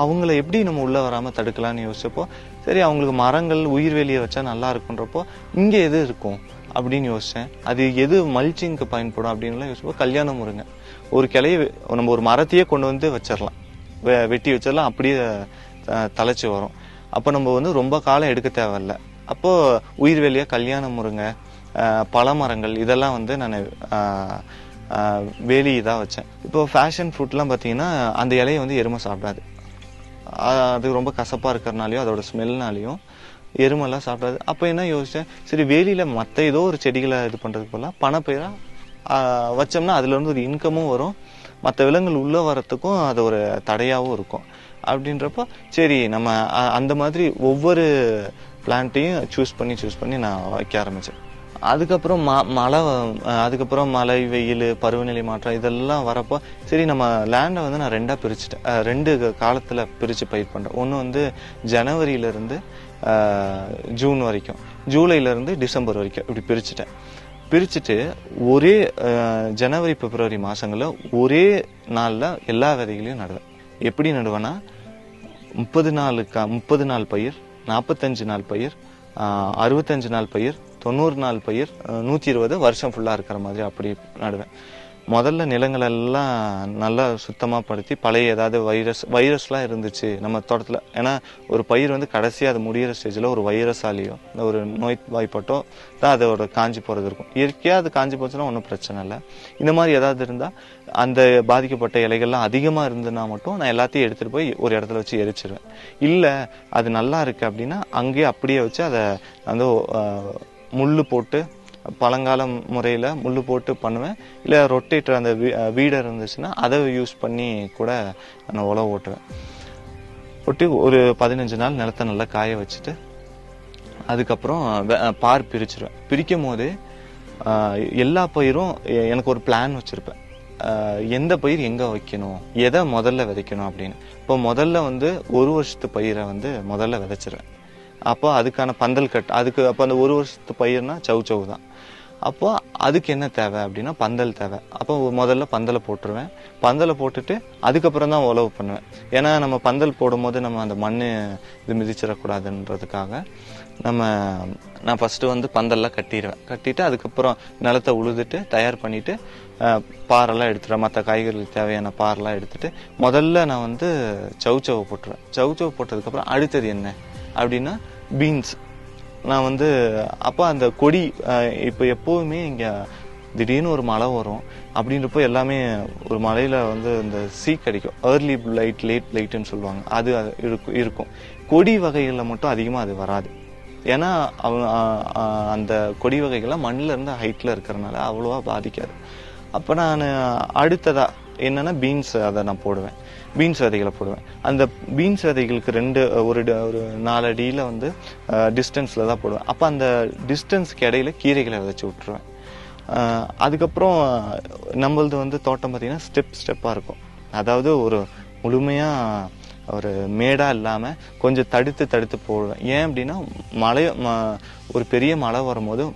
அவங்கள எப்படி நம்ம உள்ளே வராமல் தடுக்கலாம்னு யோசிச்சப்போ சரி அவங்களுக்கு மரங்கள் உயிர்வேலியை வச்சா நல்லா இருக்குன்றப்போ இங்கே எது இருக்கும்? அப்படின்னு யோசித்தேன் அது எது மல்ச்சிங்க்கு பயன்படும் அப்படின்லாம் யோசிப்போம் கல்யாண முருங்க. ஒரு கிளையை நம்ம ஒரு மரத்தையே கொண்டு வந்து வச்சிடலாம் வெ- வெட்டி வச்சிடலாம் அப்படியே அஹ், வரும். அப்போ நம்ம வந்து ரொம்ப காலம் எடுக்க தேவையில்ல. அப்போது உயிர் வேலியா கல்யாண முருங்கை பழமரங்கள் இதெல்லாம் வந்து நான் வேலி இதாக வச்சேன். இப்போ ஃபேஷன் ஃப்ரூட்லாம் பார்த்தீங்கன்னா அந்த இலையை வந்து எருமை சாப்பிடாது. அது ரொம்ப கசப்பாக இருக்கிறனாலையும் அதோட ஸ்மெல்னாலையும் எருமெல்லாம் சாப்பிடாது. அப்போ என்ன யோசித்தேன் சரி வேலியில் மற்ற ஏதோ ஒரு செடிகளை இது பண்ணுறதுக்கு போல பணப்பயிராக வச்சோம்னா அதுலேருந்து ஒரு இன்கமும் வரும். மற்ற விலங்குகள் உள்ளே வரத்துக்கும் அது ஒரு தடையாகவும் இருக்கும். அப்படின்றப்போ சரி நம்ம அந்த மாதிரி ஒவ்வொரு பிளான்ட்டையும் சூஸ் பண்ணி சூஸ் பண்ணி நான் வைக்க ஆரம்பித்தேன் அதுக்கப்புறம் ம மழை அதுக்கப்புறம் மழை வெயில் பருவநிலை மாற்றம் இதெல்லாம் வரப்போ சரி நம்ம லேண்டை வந்து நான் ரெண்டாக பிரிச்சுட்டேன். ரெண்டு காலத்தில் பிரித்து பயிர் பண்ணுறேன் ஒன்று வந்து ஜனவரியிலேருந்து ஜூன் வரைக்கும். ஜூலையிலேருந்து டிசம்பர் வரைக்கும் இப்படி பிரிச்சுட்டேன். பிரிச்சுட்டு ஒரே ஜனவரி பிப்ரவரி மாதங்களில் ஒரே நாளில் எல்லா விதைகளையும் நடுவேன். எப்படி நடுவேன்னா முப்பது நாளுக்கு முப்பது நாள் பயிர் நாற்பத்தஞ்சு நாள் பயிர் அறுபத்தஞ்சு நாள் பயிர் தொண்ணூறு நாள் பயிர் நூற்றி இருபது வருஷம் ஃபுல்லாக இருக்கிற மாதிரி அப்படி நடுவேன். முதல்ல நிலங்களெல்லாம் நல்லா சுத்தமாக படுத்தி பழைய ஏதாவது வைரஸ் வைரஸ்லாம் இருந்துச்சு நம்ம தோட்டத்தில். ஏன்னா ஒரு பயிர் வந்து கடைசியாக அது முடியிற ஸ்டேஜில் ஒரு வைரஸாலேயோ இல்லை ஒரு நோய் வாய்ப்பட்டோ தான் அதோட காஞ்சி போகிறது இருக்கும். இயற்கையாக அது காஞ்சி போச்சுன்னா ஒன்றும் பிரச்சனை இல்லை. இந்த மாதிரி ஏதாவது இருந்தால் அந்த பாதிக்கப்பட்ட இலைகள்லாம் அதிகமாக இருந்ததுன்னா மட்டும் நான் எல்லாத்தையும் எடுத்துகிட்டு போய் ஒரு இடத்துல வச்சு எரிச்சிருவேன். இல்லை அது நல்லா இருக்குது அப்படின்னா அங்கேயே அப்படியே வச்சு அதை அந்த முள் போட்டு பழங்கால முறையில் முள் போட்டு பண்ணுவேன். இல்லை ரொட்டேட்டர் அந்த வீடர் இருந்துச்சுன்னா அதை யூஸ் பண்ணி கூட நான் உழவு ஓட்டுவேன். ஒட்டி ஒரு பதினஞ்சு நாள் நிலத்தை நல்லா காய வச்சுட்டு அதுக்கப்புறம் பார் பிரிச்சிருவேன். பிரிக்கும் போது எல்லா பயிரும் எ- எனக்கு ஒரு பிளான் வச்சுருப்பேன். எந்த பயிர் எங்கே வைக்கணும் எதை முதல்ல விதைக்கணும் அப்படின்னு. இப்போ முதல்ல வந்து ஒரு வருஷத்து பயிரை வந்து முதல்ல விதைச்சிருவேன். அப்போ அதுக்கான பந்தல் கட் அதுக்கு அப்போ அந்த ஒரு வருஷத்து பயிர்னா சவு சவு தான். அப்போ அதுக்கு என்ன தேவை அப்படின்னா பந்தல் தேவை. அப்போ முதல்ல பந்தலை போட்டுருவேன். பந்தலை போட்டுட்டு அதுக்கப்புறம் தான் உழவு பண்ணுவேன். ஏன்னா நம்ம பந்தல் போடும்போது நம்ம அந்த மண் இது மிதிச்சிடக்கூடாதுன்றதுக்காக நம்ம நான் ஃபஸ்ட்டு வந்து பந்தல்லாம் கட்டிடுவேன் கட்டிட்டு அதுக்கப்புறம் நிலத்தை உழுதுட்டு தயார் பண்ணிட்டு பாறெல்லாம் எடுத்துடுவேன் மற்ற காய்கறிகளுக்கு தேவையான பாறெல்லாம் எடுத்துட்டு முதல்ல நான் வந்து சவுச்சவை போட்டுருவேன். சவுச்சவை போட்டதுக்கப்புறம் அடுத்தது என்ன அப்படின்னா பீன்ஸ் நான் வந்து அப்போ அந்த கொடி இப்போ எப்போவுமே இங்கே திடீர்னு ஒரு மழை வரும். அப்படின்றப்போ எல்லாமே ஒரு மலையில் வந்து இந்த சீ கிடைக்கும் ஏர்லி லைட் லேட் லைட்டுன்னு சொல்லுவாங்க. அது இருக்கும் இருக்கும். கொடி வகைகளில் மட்டும் அதிகமாக அது வராது. ஏன்னா அவங்க அந்த கொடி வகைகள்லாம் மண்ணில் இருந்து ஹைட்டில் இருக்கிறனால அவ்வளோவா பாதிக்காது. அப்போ நான் அடுத்ததாக என்னென்னா பீன்ஸ் அதை நான் போடுவேன். பீன்ஸ் விதைகளை போடுவேன். அந்த பீன்ஸ் விதைகளுக்கு ரெண்டு ஒரு ட- ஒரு நாலு அடியில் வந்து டிஸ்டன்ஸில் தான் போடுவேன். அப்போ அந்த டிஸ்டன்ஸ்க்கு இடையில கீரைகளை விதைச்சி விட்டுருவேன். அதுக்கப்புறம் நம்மளது வந்து தோட்டம் பார்த்திங்கன்னா ஸ்டெப் ஸ்டெப்பாக இருக்கும். அதாவது ஒரு முழுமையாக ஒரு மேடாக இல்லாமல் கொஞ்சம் தடுத்து தடுத்து போடுவேன் ஏன் அப்படின்னா மழை ம- ஒரு பெரிய மழை வரும்போது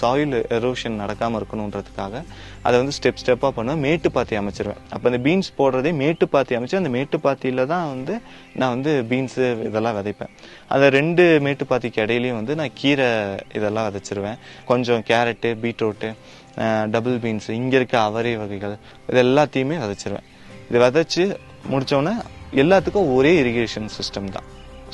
சாயில் எரோஷன் நடக்காமல் இருக்கணுன்றதுக்காக அதை வந்து ஸ்டெப் ஸ்டெப்பாக பண்ணுவேன். மேட்டு பாத்தி அமைச்சிருவேன். அப்போ அந்த பீன்ஸ் போடுறதே மேட்டு பாத்தி அமைச்சு அந்த மேட்டுப்பாத்தியில் தான் வந்து நான் வந்து பீன்ஸு இதெல்லாம் விதைப்பேன். அந்த ரெண்டு மேட்டு பாத்திக்கு வந்து நான் கீரை இதெல்லாம் விதைச்சிருவேன். கொஞ்சம் கேரட்டு பீட்ரூட்டு டபுள் பீன்ஸ் இங்கே இருக்க அவரை வகைகள் இது எல்லாத்தையுமே விதைச்சிருவேன். இது விதைச்சி முடித்தோடனே எல்லாத்துக்கும் ஒரே இரிகேஷன் சிஸ்டம் தான்.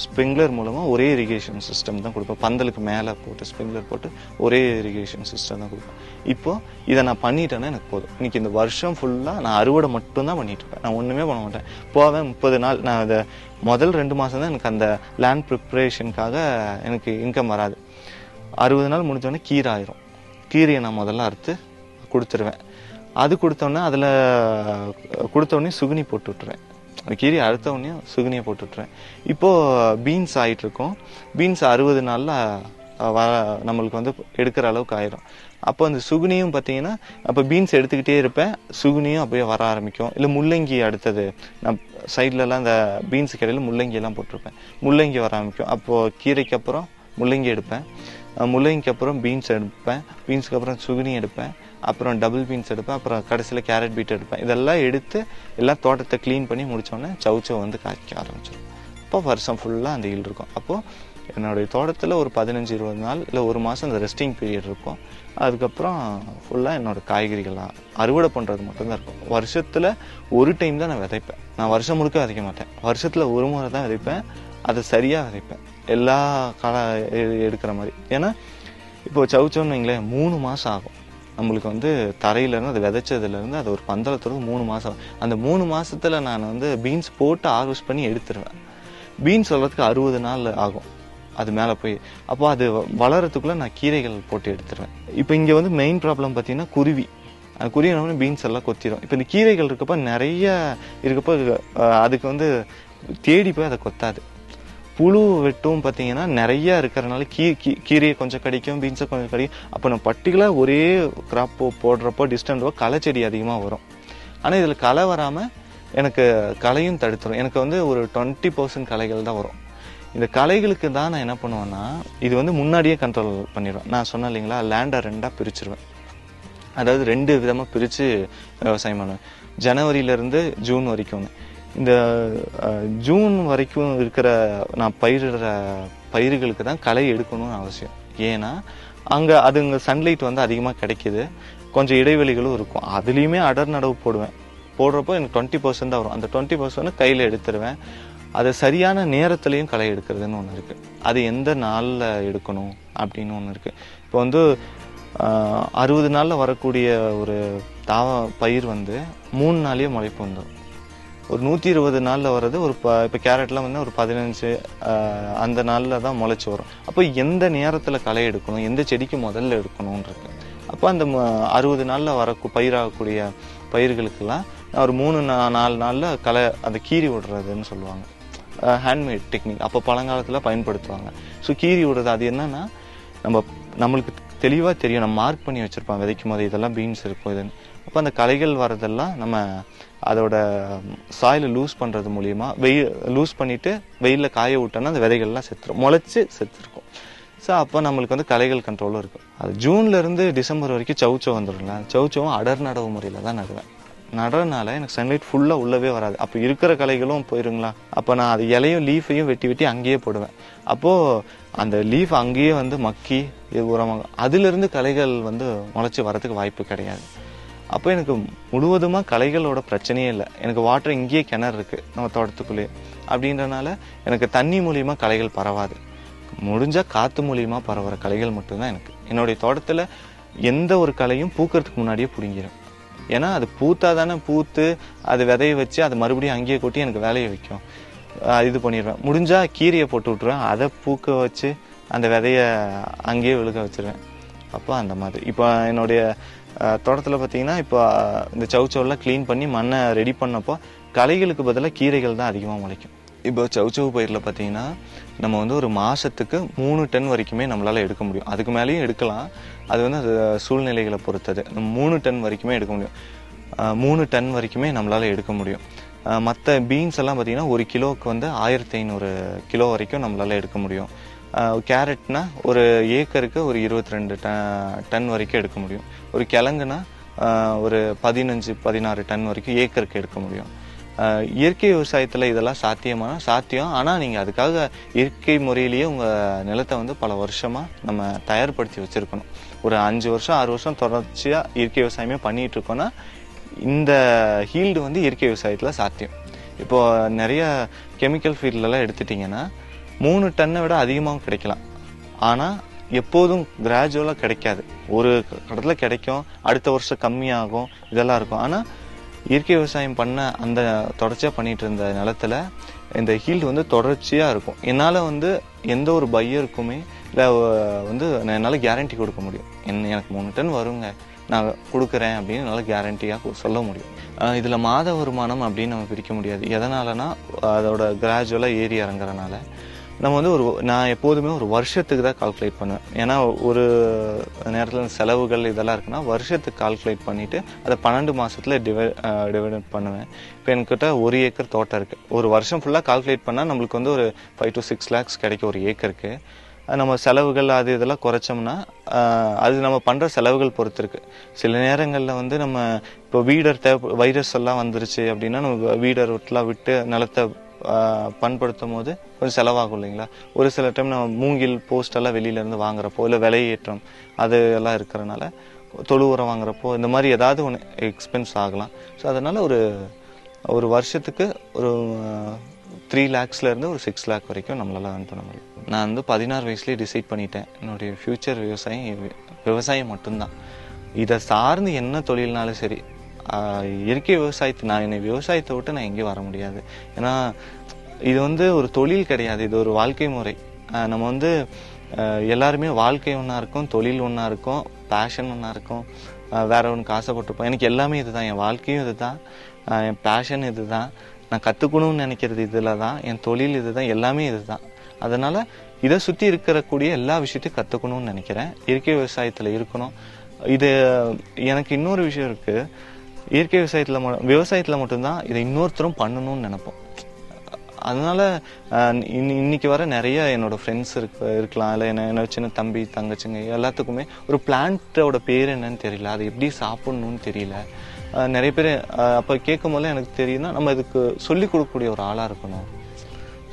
ஸ்ப்ரிங்க்லர் மூலமாக ஒரே இரிகேஷன் சிஸ்டம் தான் கொடுப்பேன் பந்தலுக்கு மேலே போட்டு ஸ்ப்ரிங்க்லர் போட்டு ஒரே இரிகேஷன் சிஸ்டம் தான் கொடுப்பேன் இப்போ இதை நான் பண்ணிட்டேன்னா எனக்கு போதும். இன்னைக்கு இந்த வருஷம் ஃபுல்லாக நான் அறுவடை மட்டும்தான் பண்ணிட்டு இருப்பேன் நான் ஒன்றுமே பண்ண மாட்டேன். போவேன் முப்பது நாள் நான் அதை முதல் ரெண்டு மாதம் தான் எனக்கு அந்த லேண்ட் ப்ரிப்ரேஷனுக்காக எனக்கு இன்கம் வராது. அறுபது நாள் முடிஞ்சோடனே கீரை ஆயிரும். கீரையை நான் முதல்ல அறுத்து கொடுத்துருவேன். அது கொடுத்தோன்னே அதில் கொடுத்தோடனே சுகுனி போட்டு விட்டுறேன். அந்த கீரையை அறுத்த உடனே சுகுனியை போட்டு விட்டுறேன். இப்போது பீன்ஸ் ஆகிட்டுருக்கோம் பீன்ஸ் அறுபது நாளில் வ நம்மளுக்கு வந்து எடுக்கிற அளவுக்கு ஆயிரும். அப்போ அந்த சுகுனியும் பார்த்தீங்கன்னா அப்போ பீன்ஸ் எடுத்துக்கிட்டே இருப்பேன். சுகுனியும் அப்படியே வர ஆரம்பிக்கும். இல்லை முள்ளங்கி அடுத்தது நான் சைட்லலாம் அந்த பீன்ஸுக்கு இடையில முள்ளங்கி எல்லாம் போட்டிருப்பேன். முள்ளங்கி வர ஆரம்பிக்கும். அப்போது கீரைக்கு அப்புறம் முள்ளங்கி எடுப்பேன். முள்ளங்கிக்கு அப்புறம் பீன்ஸ் எடுப்பேன். பீன்ஸ்க்கு அப்புறம் சுகுனி எடுப்பேன். அப்புறம் டபுள் பீன்ஸ் எடுப்பேன். அப்புறம் கடைசியில் கேரட் பீட் எடுப்பேன். இதெல்லாம் எடுத்து எல்லாம் தோட்டத்தை க்ளீன் பண்ணி முடித்தோடனே சவுச்சவை வந்து காய்க்க ஆரம்பிச்சிடும் அப்போ வருஷம் ஃபுல்லாக அந்த ஈல் இருக்கும். அப்போது என்னுடைய தோட்டத்தில் ஒரு பதினஞ்சு இருபது நாள் இல்லை ஒரு மாதம் அந்த ரெஸ்டிங் பீரியட் இருக்கும். அதுக்கப்புறம் ஃபுல்லாக என்னோடய காய்கறிகள்லாம் அறுவடை பண்ணுறது மட்டும்தான் இருக்கும். வருஷத்தில் ஒரு டைம் தான் நான் விதைப்பேன். நான் வருஷம் முழுக்க விதைக்க மாட்டேன். வருஷத்தில் ஒரு முறை தான் விதைப்பேன். அதை சரியாக விதைப்பேன். எல்லா கால எ- எடுக்கிற மாதிரி. ஏன்னா இப்போ சவுச்சோன்னு வைங்களேன் மூணு மாதம் ஆகும். நம்மளுக்கு வந்து தரையிலேருந்து அது விதைச்சதுலேருந்து அது ஒரு பந்தளத்துறது மூணு மாதம் அந்த மூணு மாதத்தில் நான் வந்து பீன்ஸ் போட்டு ஹார்வெஸ்ட் பண்ணி எடுத்துருவேன். பீன்ஸ் வளர்றதுக்கு அறுபது நாள் ஆகும். அது மேலே போய். அப்போ அது வளரத்துக்குள்ளே நான் கீரைகள் போட்டு எடுத்துருவேன். இப்போ இங்கே வந்து மெயின் ப்ராப்ளம் பார்த்தீங்கன்னா குருவி. அந்த பீன்ஸ் எல்லாம் கொத்திடும் இப்போ இந்த கீரைகள் இருக்கப்போ நிறைய இருக்கப்போ அதுக்கு வந்து தேடி போய் அதை கொத்தாது. புழு வெட்டும் பார்த்தீங்கன்னா நிறைய இருக்கிறனால கீ கீ- கீரையை கொஞ்சம் கடிக்கும் பீன்ஸை கொஞ்சம் கடிக்கும். அப்போ நம்ம பர்டிகுலர் ஒரே கிராப் போடுறப்போ டிஸ்டன்ஸோ களை செடி அதிகமாக வரும். ஆனால் இதில் களை வராமல் எனக்கு களையும் தடுத்துரும். எனக்கு வந்து ஒரு டுவெண்ட்டி பர்சன்ட் களைகள் தான் வரும். இந்த களைகளுக்கு தான் நான் என்ன பண்ணுவேன்னா இது வந்து முன்னாடியே கண்ட்ரோல் பண்ணிடுவேன். நான் சொன்னேன் இல்லைங்களா லேண்டை ரெண்டாக பிரிச்சிருவேன். அதாவது ரெண்டு விதமாக பிரித்து விவசாயம் பண்ணுவேன். ஜனவரியிலேருந்து ஜூன் வரைக்கும் ஒன்று இந்த ஜூன் வரைக்கும் இருக்கிற நான் பயிரிடுற பயிர்களுக்கு தான் களை எடுக்கணும்னு அவசியம். ஏன்னா அங்கே அதுங்க சன்லைட் வந்து அதிகமாக கிடைக்கிது. கொஞ்சம் இடைவெளிகளும் இருக்கும். அதுலேயுமே அடர் நடவு போடுவேன். போடுறப்போ எனக்கு டுவெண்ட்டி பர்சன்ட் தான் வரும். அந்த டுவெண்ட்டி பர்சன்ட் கையில் எடுத்துருவேன். அது சரியான நேரத்துலையும் களை எடுக்கிறதுன்னு ஒன்று இருக்குது அது எந்த நாளில் எடுக்கணும் அப்படின்னு ஒன்று இருக்குது இப்போ வந்து அறுபது நாளில் வரக்கூடிய ஒரு தாவ பயிர் வந்து மூணு நாளையே முளைப்பு வந்துடும் ஒரு நூற்றி இருபது நாளில் வர்றது ஒரு ப இப்போ கேரட்லாம் வந்து ஒரு பதினஞ்சு அந்த நாளில் தான் முளைச்சி வரும். அப்போ எந்த நேரத்தில் களை எடுக்கணும்? எந்த செடிக்கு முதல்ல எடுக்கணுன்றது அப்போ அந்த ம- அறுபது நாளில் வர பயிராகக்கூடிய பயிர்களுக்கெல்லாம் ஒரு மூணு நா- நாலு நாளில் களை அந்த கீறி விடுறதுன்னு சொல்லுவாங்க. ஹேண்ட்மேட் டெக்னிக் அப்போ பழங்காலத்தில் பயன்படுத்துவாங்க. ஸோ கீறி விடுறது அது என்னன்னா நம்ம நம்மளுக்கு தெளிவாக தெரியும். நம்ம மார்க் பண்ணி வச்சுருப்பாங்க விதைக்கும் போது இதெல்லாம் பீன்ஸ் இருக்கும் இதுன்னு அப்போ அந்த களைகள் வரதெல்லாம் நம்ம அதோட சாயிலை லூஸ் பண்ணுறது மூலிமா வெயில் லூஸ் பண்ணிவிட்டு வெயிலில் காய விட்டோன்னா அந்த விதைகள்லாம் செத்துரும். முளைச்சி செத்துருக்கும். ஸோ அப்போ நம்மளுக்கு வந்து களைகள் கண்ட்ரோலும் இருக்கும். அது ஜூன்ல இருந்து டிசம்பர் வரைக்கும் சவுச்சோ வந்துடும்ல சவுச்சோவும் அடர் நடவு முறையில் தான் நடுவேன். நடுறதுனால எனக்கு சன்லைட் ஃபுல்லாக உள்ளவே வராது. அப்போ இருக்கிற களைகளும் போயிருங்களா? அப்போ நான் அது இலையும் லீஃபையும் வெட்டி வெட்டி அங்கேயே போடுவேன். அப்போது அந்த லீஃப் அங்கேயே வந்து மக்கி இது உரமாக அதுலேருந்து களைகள் வந்து முளைச்சி வரதுக்கு வாய்ப்பு கிடையாது. அப்போ எனக்கு முழுவதுமாக களைகளோட பிரச்சனையே இல்லை. எனக்கு வாட்டர் இங்கேயே கிணறு இருக்குது நம்ம தோட்டத்துக்குள்ளேயே. அப்படின்றனால எனக்கு தண்ணி மூலியமாக களைகள் பரவாது. முடிஞ்சால் காற்று மூலியமாக பரவுகிற கலைகள் மட்டும்தான் எனக்கு. என்னுடைய தோட்டத்தில் எந்த ஒரு கலையும் பூக்கிறதுக்கு முன்னாடியே பிடுங்கிடும் ஏன்னா அது பூத்தா தானே பூத்து அது விதைய வச்சு அது மறுபடியும் அங்கேயே கொட்டி எனக்கு வேலையை வைக்கும். இது பண்ணிடுவேன். முடிஞ்சால் கீரையை போட்டு விட்ருவேன் அதை பூக்க வச்சு அந்த விதையை அங்கேயே விழுக வச்சிருவேன். அப்போ அந்த மாதிரி. இப்போ என்னுடைய தோட்டத்தில் பார்த்தீங்கன்னா இப்போ இந்த சவுச்சவுலாம் க்ளீன் பண்ணி மண்ணை ரெடி பண்ணப்போ களைகளுக்கு பதிலாக கீரைகள் தான் அதிகமாக முளைக்கும். இப்போ சவுச்சவு பயிரில் பார்த்தீங்கன்னா நம்ம வந்து ஒரு மாதத்துக்கு மூணு டன் வரைக்குமே நம்மளால் எடுக்க முடியும். அதுக்கு மேலேயும் எடுக்கலாம். அது வந்து அது சூழ்நிலைகளை பொறுத்தது. மூணு டன் வரைக்குமே எடுக்க முடியும். மூணு டன் வரைக்குமே நம்மளால் எடுக்க முடியும். மற்ற பீன்ஸ் எல்லாம் பார்த்தீங்கன்னா ஒரு கிலோவுக்கு வந்து ஆயிரத்தி ஐநூறு கிலோ வரைக்கும் நம்மளால் எடுக்க முடியும். கேரட்னா ஒரு ஏக்கருக்கு ஒரு இருபத்தி ரெண்டு டன் வரைக்கும் எடுக்க முடியும். ஒரு கிழங்குனா ஒரு பதினஞ்சு பதினாறு டன் வரைக்கும் ஏக்கருக்கு எடுக்க முடியும். இயற்கை விவசாயத்தில் இதெல்லாம் சாத்தியமான சாத்தியம். ஆனால் நீங்கள் அதுக்காக இயற்கை முறையிலேயே உங்கள் நிலத்தை வந்து பல வருஷமாக நம்ம தயார்படுத்தி வச்சுருக்கணும். ஒரு அஞ்சு வருஷம் ஆறு வருஷம் தொடர்ச்சியாக இயற்கை விவசாயமே பண்ணிகிட்டு இருக்கோன்னா இந்த ஹீல்டு வந்து இயற்கை விவசாயத்தில் சாத்தியம். இப்போது நிறைய கெமிக்கல் ஃபீல்ட்லலாம் எடுத்துட்டிங்கன்னா மூணு டன்னை விட அதிகமாகவும் கிடைக்கலாம். ஆனால் எப்போதும் கிராஜுவலாக கிடைக்காது. ஒரு கடத்தில் கிடைக்கும் அடுத்த வருஷம் கம்மியாகும் இதெல்லாம் இருக்கும். ஆனால் இயற்கை விவசாயம் பண்ண அந்த தொடர்ச்சியாக பண்ணிட்டு இருந்த நிலத்துல இந்த ஹீல்டு வந்து தொடர்ச்சியாக இருக்கும். என்னால் வந்து எந்த ஒரு பையருக்குமே இல்லை வந்து நான் என்னால் கேரண்டி கொடுக்க முடியும். என்ன எனக்கு மூணு டன் வருங்க நான் கொடுக்குறேன் அப்படின்னு என்னால் கேரண்டியாக சொல்ல முடியும். இதில் மாத வருமானம் அப்படின்னு நம்ம பிரிக்க முடியாது. எதனாலனா அதோட கிராஜுவலாக ஏறி இறங்குறனால. நம்ம வந்து ஒரு நான் எப்போதுமே ஒரு வருஷத்துக்கு தான் கால்குலேட் பண்ணுவேன். ஏன்னா ஒரு நேரத்தில் செலவுகள் இதெல்லாம் இருக்குன்னா வருஷத்துக்கு கால்குலேட் பண்ணிவிட்டு அதை பன்னெண்டு மாதத்தில் டிவை டிவைட் பண்ணுவேன். இப்போ என்கிட்ட ஒரு ஏக்கர் தோட்டம் இருக்குது ஒரு வருஷம் ஃபுல்லாக கால்குலேட் பண்ணால் நம்மளுக்கு வந்து ஒரு ஃபைவ் டு சிக்ஸ் லேக்ஸ் கிடைக்கும் ஒரு ஏக்கருக்கு அது நம்ம செலவுகள் அது இதெல்லாம் குறைச்சோம்னா அது நம்ம பண்ணுற செலவுகள் பொறுத்து இருக்குது சில நேரங்களில் வந்து நம்ம இப்போ வீடர் தேவை வைரஸ் எல்லாம் வந்துருச்சு அப்படின்னா நம்ம வீடர் விட்டுலாம் விட்டு நிலத்தை பண்படுத்தும் போது கொஞ்சம் செலவாகும் இல்லைங்களா? ஒரு சில டைம் நம்ம மூங்கில் போஸ்டெல்லாம் வெளியிலேருந்து வாங்குறப்போ இல்லை விலையேற்றம் அது எல்லாம் இருக்கிறனால தொழு உரம் வாங்குறப்போ இந்த மாதிரி ஏதாவது ஒன்று எக்ஸ்பென்ஸ் ஆகலாம். ஸோ அதனால் ஒரு ஒரு வருஷத்துக்கு ஒரு த்ரீ லேக்ஸ்லேருந்து ஒரு சிக்ஸ் லேக் வரைக்கும் நம்மளால earn பண்ண முடியும். நான் வந்து பதினாறு வயசுலேயே டிசைட் பண்ணிட்டேன். என்னுடைய ஃப்யூச்சர் விவசாயம் விவசாயம் மட்டும்தான். இதை சார்ந்து என்ன தொழில்னாலும் சரி இயற்கை விவசாயத்தை நான் என்னை விவசாயத்தை விட்டு நான் எங்கேயும் வர முடியாது. ஏன்னா இது வந்து ஒரு தொழில் கிடையாது. இது ஒரு வாழ்க்கை முறை. நம்ம வந்து எல்லாருமே வாழ்க்கை ஒன்றா இருக்கும் தொழில் ஒன்றா இருக்கும் பேஷன் ஒன்றா இருக்கும். வேற ஒன்றுக்கு ஆசைப்பட்டிருப்போம். எனக்கு எல்லாமே இதுதான். என் வாழ்க்கையும் இதுதான். என் பேஷன் இதுதான். நான் கற்றுக்கணும்னு நினைக்கிறது இதில் தான். என் தொழில் இதுதான். எல்லாமே இதுதான். அதனால இதை சுற்றி இருக்கக்கூடிய எல்லா விஷயத்தையும் கற்றுக்கணும்னு நினைக்கிறேன். இயற்கை விவசாயத்தில் இருக்கணும். இது எனக்கு இன்னொரு விஷயம் இருக்குது இயற்கை விவசாயத்தில் விவசாயத்தில் மட்டும்தான் இதை இன்னொருத்தரும் பண்ணணும்னு நினைப்போம். அதனால இன்னைக்கு வர நிறைய என்னோட ஃப்ரெண்ட்ஸ் இருக்க இருக்கலாம். இல்லை என்ன என்னோட சின்ன தம்பி தங்கச்சிங்க எல்லாத்துக்குமே ஒரு பிளான்ட்டோட பேர் என்னன்னு தெரியல. அதை எப்படி சாப்பிடணும்னு தெரியல. நிறைய பேர் அப்போ கேட்கும் போது எனக்கு தெரியும்னா நம்ம இதுக்கு சொல்லி கொடுக்கக்கூடிய ஒரு ஆளாக இருக்கணும்.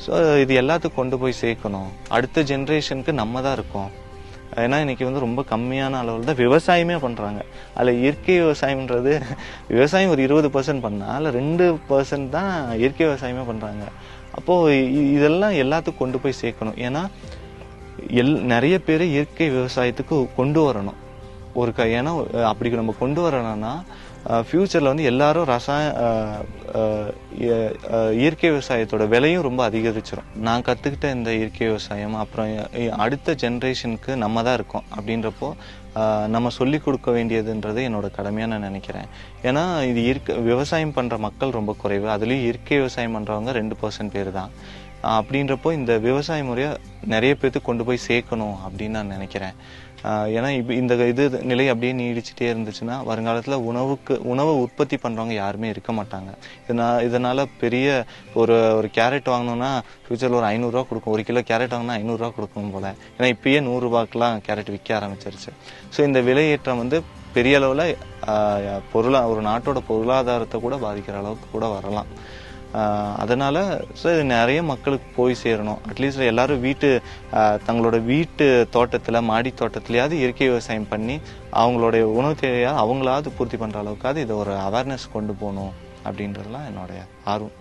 ஸோ இது எல்லாத்துக்கும் கொண்டு போய் சேர்க்கணும். அடுத்த ஜென்ரேஷனுக்கு நம்ம தான் இருக்கோம். ஏன்னா இன்றைக்கி வந்து ரொம்ப கம்மியான அளவில் தான் விவசாயமே பண்ணுறாங்க அதில் இயற்கை விவசாயம்ன்றது விவசாயம் ஒரு இருபது பர்சன்ட் பண்ணால் அதில் ரெண்டு பர்சன்ட் தான் இயற்கை விவசாயமே பண்ணுறாங்க அப்போது இதெல்லாம் எல்லாத்துக்கும் கொண்டு போய் சேர்க்கணும். ஏன்னா எல் நிறைய பேர் இயற்கை விவசாயத்துக்கு கொண்டு வரணும். ஒரு க ஏன்னா அப்படி நம்ம கொண்டு வரணும்னா ஃப்யூச்சரில் வந்து எல்லாரும் ரசாய இயற்கை விவசாயத்தோட விலையும் ரொம்ப அதிகரிச்சிடும் நான் கற்றுக்கிட்ட இந்த இயற்கை விவசாயம் அப்புறம் அடுத்த ஜென்ரேஷனுக்கு நம்ம தான் இருக்கோம் அப்படின்றப்போ நம்ம சொல்லி கொடுக்க வேண்டியதுன்றது என்னோட கடமையாக நான் நினைக்கிறேன். ஏன்னா இது இயற்கை விவசாயம் பண்ணுற மக்கள் ரொம்ப குறைவு. அதுலேயும் இயற்கை விவசாயம் பண்ணுறவங்க ரெண்டு பர்சன்ட் பேர் தான். அப்படின்றப்போ இந்த விவசாய முறையை நிறைய பேர்த்துக்கு கொண்டு போய் சேர்க்கணும் அப்படின்னு நான் நினைக்கிறேன். ஏன்னா இப்போ இந்த இது நிலை அப்படியே நீடிச்சுட்டே இருந்துச்சுன்னா வருங்காலத்தில் உணவுக்கு உணவை உற்பத்தி பண்ணுறவங்க யாருமே இருக்க மாட்டாங்க. இதனால் இதனால் பெரிய ஒரு ஒரு கேரட் வாங்கணும்னா ஃபியூச்சரில் ஒரு ஐநூறுரூவா கொடுக்கும். ஒரு கிலோ கேரட் வாங்கினா ஐநூறுரூவா கொடுக்கணும் போல. ஏன்னா இப்பயே நூறுரூபாக்கெலாம் கேரட் விற்க ஆரம்பிச்சிருச்சு. ஸோ இந்த விலையேற்றம் வந்து பெரிய அளவில் பொருளா ஒரு நாட்டோட பொருளாதாரத்தை கூட பாதிக்கிற அளவுக்கு கூட வரலாம். அதனால் ஸோ இது நிறைய மக்களுக்கு போய் சேரணும். அட்லீஸ்ட் எல்லாரும் வீட்டு தங்களோட வீட்டு தோட்டத்தில் மாடி தோட்டத்திலேயாவது இயற்கை விவசாயம் பண்ணி அவங்களுடைய உணவு தேவையாக அவங்களாவது பூர்த்தி பண்ணுற அளவுக்காவது இதை ஒரு அவேர்னஸ் கொண்டு போகணும் அப்படின்றதுலாம் என்னுடைய ஆர்வம்.